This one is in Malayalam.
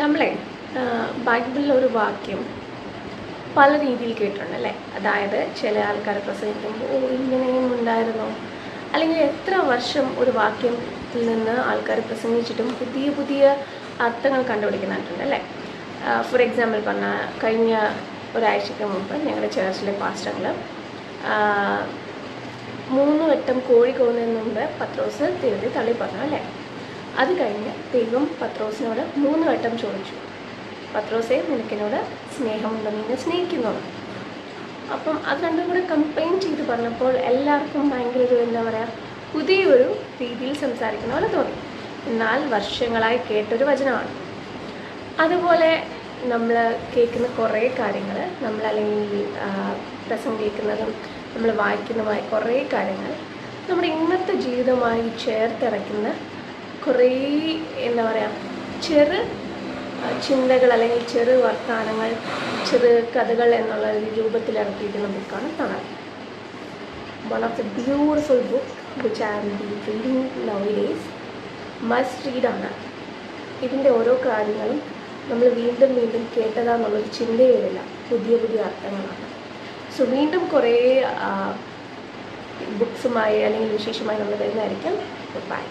നമ്മളെ ബൈബിളിൽ ഒരു വാക്യം പല രീതിയിൽ കേട്ടിട്ടുണ്ട് അല്ലേ? അതായത് ചില ആൾക്കാർ പ്രസംഗിക്കുമ്പോൾ ഓ ഇങ്ങനെയും ഉണ്ടായിരുന്നോ? അല്ലെങ്കിൽ എത്ര വർഷം ഒരു വാക്യത്തിൽ നിന്ന് ആൾക്കാർ പ്രസംഗിച്ചിട്ടും പുതിയ പുതിയ അർത്ഥങ്ങൾ കണ്ടുപിടിക്കുന്നുണ്ട് അല്ലേ? ഫോർ എക്സാമ്പിൾ പറഞ്ഞാൽ കഴിഞ്ഞ ഒരാഴ്ചയ്ക്ക് മുമ്പ് ഞങ്ങളുടെ ചേർച്ചിലെ പാസ്റ്റങ്ങൾ മൂന്ന് വട്ടം കോഴി കോന്നതിന് മുമ്പ് പത്രോസ് ദൈവത്തെ തള്ളി പറഞ്ഞു അല്ലേ? അത് കഴിഞ്ഞ് ദൈവം പത്രോസിനോട് മൂന്ന് വട്ടം ചോദിച്ചു. പത്രോസെ നിനക്കിനോട് സ്നേഹമുണ്ട് നിന്നെ സ്നേഹിക്കുന്നു അപ്പം അത് രണ്ടും കൂടെ കമ്പൈൻ ചെയ്ത് പറഞ്ഞപ്പോൾ എല്ലാവർക്കും ഭയങ്കര ഒരു എന്താ പറയുക പുതിയൊരു രീതിയിൽ സംസാരിക്കുന്ന പോലെ തോന്നി. എന്നാൽ വർഷങ്ങളായി കേട്ടൊരു വചനമാണ്. അതുപോലെ നമ്മൾ കേൾക്കുന്ന കുറേ കാര്യങ്ങൾ നമ്മൾ അല്ലെങ്കിൽ പ്രസംഗിക്കുന്നതും നമ്മൾ വായിക്കുന്നതുമായ കുറേ കാര്യങ്ങൾ നമ്മുടെ ഇന്നത്തെ ജീവിതമായി ചേർത്തിറക്കുന്ന കുറേ എന്താ പറയുക ചെറു ചിന്തകൾ അല്ലെങ്കിൽ ചെറു വർത്തമാനങ്ങൾ ചെറു കഥകൾ എന്നുള്ള രൂപത്തിൽ ഇറക്കിയിരിക്കുന്ന ബുക്കാണ് Thanal. One of the beautiful book which I am be reading now days must റീഡാണ് ഇതിന്റെ ഓരോ കാര്യങ്ങളും നമ്മൾ വീണ്ടും വീണ്ടും കേട്ടതാന്നുള്ളൊരു ചിന്തയേ വരില്ല പുതിയ പുതിയ അർത്ഥങ്ങളാണ്. സോ വീണ്ടും കുറേ ബുക്സുമായി അല്ലെങ്കിൽ വിശേഷമായി നമ്മൾ വരുന്നതായിരിക്കും. ബൈ